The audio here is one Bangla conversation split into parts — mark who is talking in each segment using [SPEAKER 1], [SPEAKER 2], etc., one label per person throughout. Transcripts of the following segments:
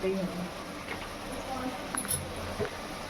[SPEAKER 1] করতেই হবে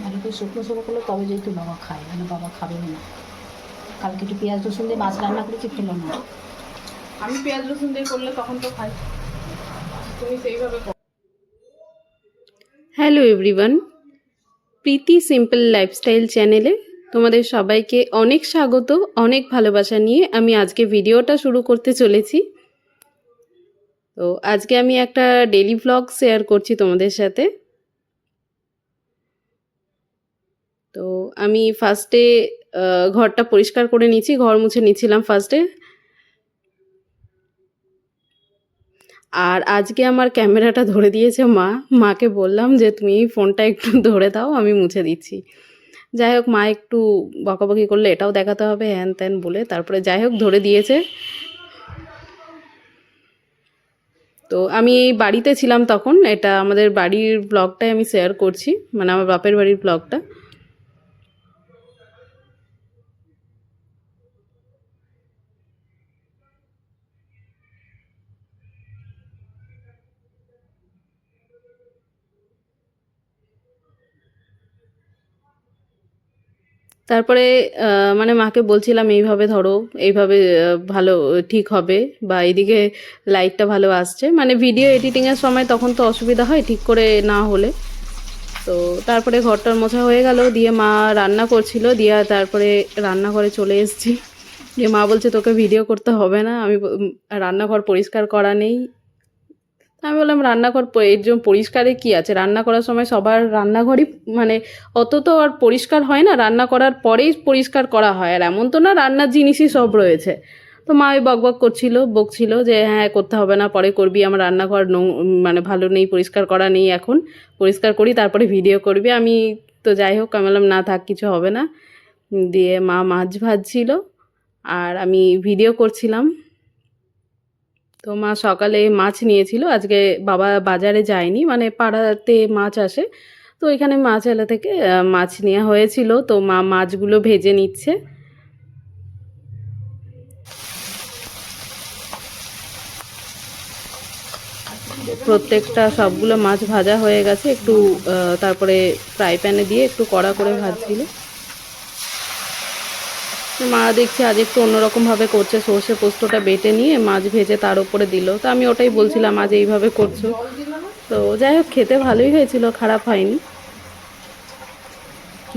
[SPEAKER 2] মানে একটু শুকনো শুকনো করলে তবে যেহেতু বাবা খায় মানে বাবা খাবে না। কালকে একটু পেঁয়াজ রসুন দিয়ে মাছ রান্না করেছি খেলো না।
[SPEAKER 1] আমি পেঁয়াজ রসুন দিয়ে করলে তখন তো খাই। তুমি সেইভাবে
[SPEAKER 3] hello everyone Preeti simple lifestyle চ্যানেলে তোমাদের সবাইকে অনেক স্বাগত অনেক ভালোবাসা নিয়ে আমি আজকে ভিডিওটা শুরু করতে চলেছি। তো আজকে আমি একটা ডেলি ভ্লগ শেয়ার করছি তোমাদের সাথে। তো আমি ফার্স্টে ঘরটা পরিষ্কার করে নিয়েছি, ঘর মুছে নিচ্ছিলাম ফার্স্টে আর আজকে আমার ক্যামেরাটা ধরে দিয়েছে মা। মাকে বললাম যে, তুমি ফোনটা একটু ধরে দাও, আমি মুছে দিচ্ছি। যাই হোক, মা একটু বকাবকি করলে এটাও দেখাতে হবে, হ্যান ত্যান বলে। তারপরে যাই হোক, ধরে দিয়েছে। তো আমি এই বাড়িতে ছিলাম তখন। এটা আমাদের বাড়ির ব্লগটাই আমি শেয়ার করছি। মানে আমার বাপের বাড়ির ব্লগটা তারপরে মানে মাকে বলছিলাম, এইভাবে ধরো, এইভাবে ভালো, ঠিক হবে বা এইদিকে লাইটটা ভালো আসছে। মানে ভিডিও এডিটিংয়ের সময় তখন তো অসুবিধা হয় ঠিক করে না হলে। তো তারপরে ঘরটার মোছা হয়ে গেল, দিয়ে মা রান্না করছিল, দিয়ে তারপরে রান্নাঘরে চলে এসেছি। দিয়ে মা বলছে, তোকে ভিডিও করতে হবে না, আমি রান্নাঘর পরিষ্কার করা নেই। আমি বললাম রান্নাঘর এর জন্য পরিষ্কারে কি আছে? রান্না করার সময় সবার রান্নাঘরই মানে অত তো আর পরিষ্কার হয় না, রান্না করার পরেই পরিষ্কার করা হয়। আর এমন তো না, রান্নার জিনিসই সব রয়েছে। তো মা ওই বক বক করছিল, বকছিল যে হ্যাঁ করতে হবে না, পরে করবি, আমার রান্নাঘর নোং- মানে ভালো নেই, পরিষ্কার করা নেই এখন। পরিষ্কার করি, তারপরে ভিডিও করবি। আমি তো যাই হোক, আমি বললাম, না থাক, কিছু হবে না। দিয়ে মা মাছ ভাজছিল, আর আমি ভিডিও করছিলাম। তো মা সকালে মাছ নিয়েছিল, আজকে বাবা বাজারে যায়নি মানে পাড়াতে মাছ আসে। তো এখানে মাছ এলা থেকে মাছ নেওয়া হয়েছিল, তো মা মাছগুলো ভেজে নিচ্ছে। প্রত্যেকটা সবগুলো মাছ ভাজা হয়ে গেছে, একটু তারপরে ফ্রাই প্যানে দিয়ে একটু কড়া করে ভাজছিল। মা দেখছি, আজ একটু অন্যরকমভাবে করছে, সর্ষে পোস্তটা বেটে নিয়ে মাছ ভেজে তার উপরে দিল। তো আমি ওটাই বলছিলাম, আজ এইভাবে করছ। তো যাই হোক, খেতে ভালোই হয়েছিল, খারাপ হয়নি।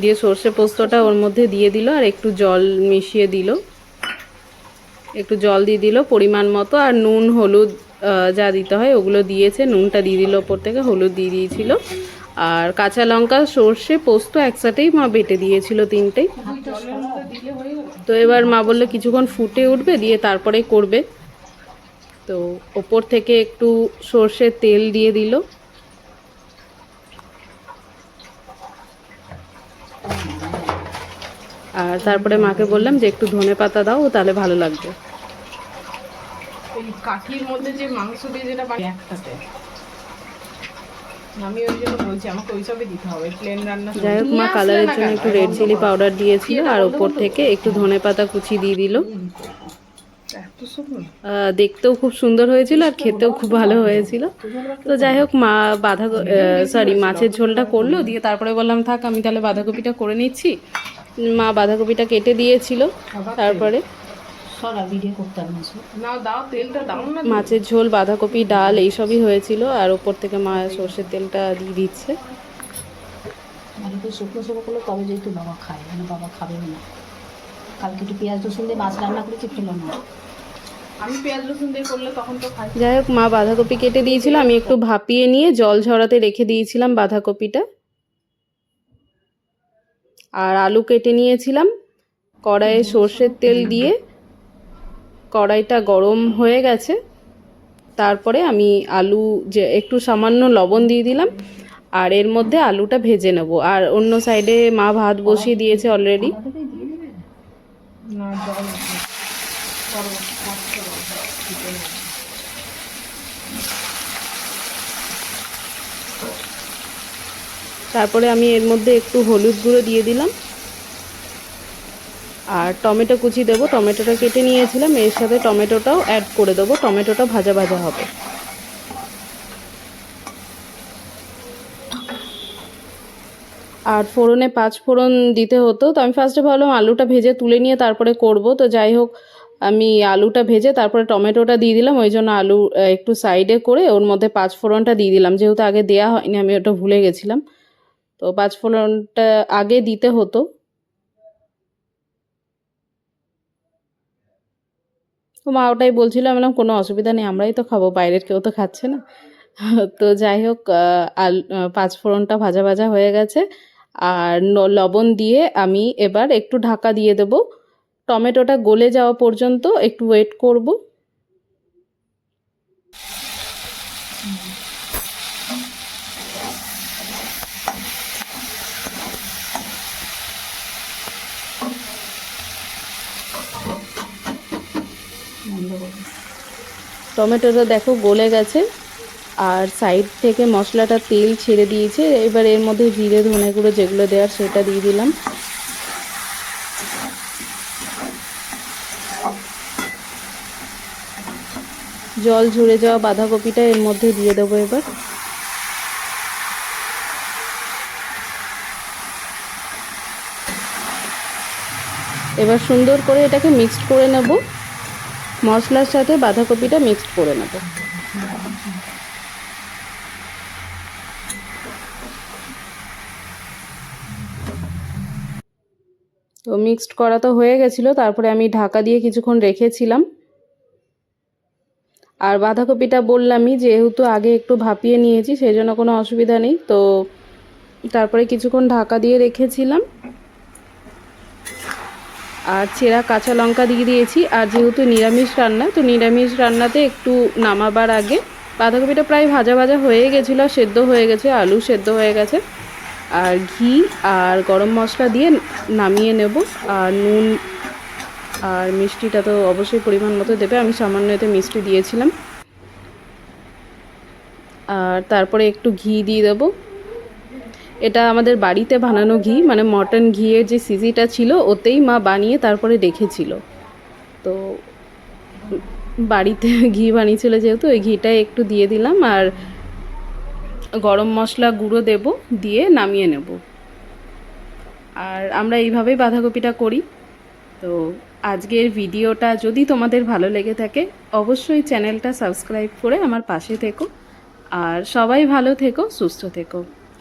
[SPEAKER 3] দিয়ে সর্ষে পোস্তটা ওর মধ্যে দিয়ে দিল আর একটু জল মিশিয়ে দিল। একটু জল দিয়ে দিল, পরিমাণ মতো, আর নুন, হলুদ যা দিতে হয় ওগুলো দিয়েছে। নুনটা দিয়ে দিল ওপর থেকে, হলুদ দিয়ে দিয়েছিল। আর কাঁচা লঙ্কা, সর্ষে, পোস্ত একসাথেই মা বেটে দিয়েছিল তিনটেই তো এবার মা বলল কিছুক্ষণ ফুটে উঠবে, দিয়ে তারপরে করবে। তো ওপর থেকে একটু সর্ষের তেল দিয়ে দিল। আর তারপরে মাকে বললাম যে, একটু ধনে পাতা দাও, তাহলে ভালো লাগবে।
[SPEAKER 1] কাঠির মধ্যে যে মাংস দিয়ে যেটা একসাথে আমি ওই জন্য বলছি আমাকে ওইসবই দিতে হবে প্লেন রান্না
[SPEAKER 3] যাই হোক মা কালারের জন্য একটু রেড চিলি পাউডার দিয়েছিল আর ওপর থেকে একটু ধনে পাতা কুচি দিয়ে দিল। দেখতেও খুব সুন্দর হয়েছিল আর খেতেও খুব ভালো হয়েছিল। তো যাই হোক মা বাঁধা সরি মাছের ঝোলটা করল দিয়ে তারপরে বললাম থাক আমি তাহলে বাঁধাকপিটা করে নিচ্ছি। মা বাঁধাকপিটা কেটে দিয়েছিল তারপরে মাছের ঝোল বাঁধাকপি ডাল এইসবই হয়েছিল আর ওপর থেকে মা সর্ষের তেলটা দিয়ে দিচ্ছে।
[SPEAKER 2] শুকনো শুকনো করলে তবে যেহেতু বাবা খায় মানে বাবা খাবে না। কালকে একটু পেঁয়াজ রসুন দিয়ে মাছ রান্না করেছি খেলো না
[SPEAKER 1] আমি পেঁয়াজ রসুন দিয়ে করলে তখন তো খাই।
[SPEAKER 3] যাই হোক মা বাঁধাকপি কেটে দিয়েছিল আমি একটু ভাপিয়ে নিয়ে জল ঝরাতে রেখে দিয়েছিলাম বাঁধাকপিটা। আর আলু কেটে নিয়েছিলাম কড়াইয়ে সর্ষের তেল দিয়ে। কড়াইটা গরম হয়ে গেছে। তারপরে আমি আলু যে একটু সামান্য লবণ দিয়ে দিলাম, আর এর মধ্যে আলুটা ভেজে নেব। আর অন্য সাইডে মা ভাত বসিয়ে দিয়েছে অলরেডি তারপরে আমি এর মধ্যে একটু হলুদ গুঁড়ো দিয়ে দিলাম। আর টমেটো কুচি দেবো, টমেটোটা কেটে নিয়েছিলাম, এর সাথে টমেটোটাও অ্যাড করে দেবো, টমেটোটা ভাজা ভাজা হবে। আর ফোড়নে পাঁচ ফোড়ন দিতে হতো, তো আমি ফার্স্টে ভাবলাম আলুটা ভেজে তুলে নিয়ে তারপরে করব, তো যাই হোক, আমি আলুটা ভেজে তারপরে টমেটোটা দিয়ে দিলাম, ওই জন্য আলু একটু সাইডে করে ওর মধ্যে পাঁচ ফোড়নটা দিয়ে দিলাম, যেহেতু আগে দেয়া হয়নি, আমি ওটা ভুলে গেছিলাম। তো পাঁচ ফোড়নটা আগে দিতে হতো তো মা ওটাই বলছিল আমি বললাম কোনো অসুবিধা নেই আমরাই তো খাব বাইরের কেউ তো খাচ্ছে না। তো যাই হোক আল আহ, পাঁচ ফোড়নটা ভাজা ভাজা হয়ে গেছে। আর লবণ দিয়ে আমি এবার একটু ঢাকা দিয়ে দেব। টমেটোটা গলে যাওয়া পর্যন্ত একটু ওয়েট করব।
[SPEAKER 2] বন্ধ
[SPEAKER 3] টমেটোটা দেখো গলে গেছে, আর সাইড থেকে মশলাটা তেল ছেড়ে দিয়েছে। এবার এর মধ্যে জিরে, ধনে গুঁড়ো যেগুলো দেওয়ার সেটা দিয়ে দিলাম। জল ঝরে যাওয়া বাঁধাকপিটা এর মধ্যে দিয়ে দেবো এবার। এবার সুন্দর করে এটাকে মিক্সড করে নেব। মশলার সাথে বাঁধাকপিটা মিক্সড করে নেব। তো মিক্সড করা তো হয়ে গেছিল, তারপরে আমি ঢাকা দিয়ে কিছুক্ষণ রেখেছিলাম। আর বাঁধাকপিটা বললামই, যেহেতু আগে একটু ভাপিয়ে নিয়েছি সেই জন্য কোনো অসুবিধা নেই। তো তারপরে কিছুক্ষণ ঢাকা দিয়ে রেখেছিলাম। আর চেরা কাঁচা লঙ্কা দিয়ে দিয়েছি। আর যেহেতু নিরামিষ রান্না, তো নিরামিষ রান্নাতে একটু নামাবার আগে বাঁধাকপিটা প্রায় ভাজা ভাজা হয়ে গেছিল, সেদ্ধ হয়ে গেছে, আলু সেদ্ধ হয়ে গেছে। আর ঘি আর গরম মশলা দিয়ে নামিয়ে নেব। আর নুন আর মিষ্টিটা তো অবশ্যই পরিমাণ মতো দেবে, আমি সামান্য এতে মিষ্টি দিয়েছিলাম। আর তারপরে একটু ঘি দিয়ে দেবো। এটা আমাদের বাড়িতে বানানো ঘি মানে মটন ঘিয়ের যে সিজিটা ছিল, ওতেই মা বানিয়ে তারপরে রেখেছিল। তো বাড়িতে ঘি বানিয়েছিল যেহেতু, ওই ঘিটা একটু দিয়ে দিলাম আর গরম মশলা গুঁড়ো দেব, দিয়ে নামিয়ে নেব। আর আমরা এইভাবেই বাঁধাকপিটা করি। তো আজকের ভিডিওটা যদি তোমাদের ভালো লেগে থাকে, অবশ্যই চ্যানেলটা সাবস্ক্রাইব করে আমার পাশে থেকো। আর সবাই ভালো থেকো, সুস্থ থেকো।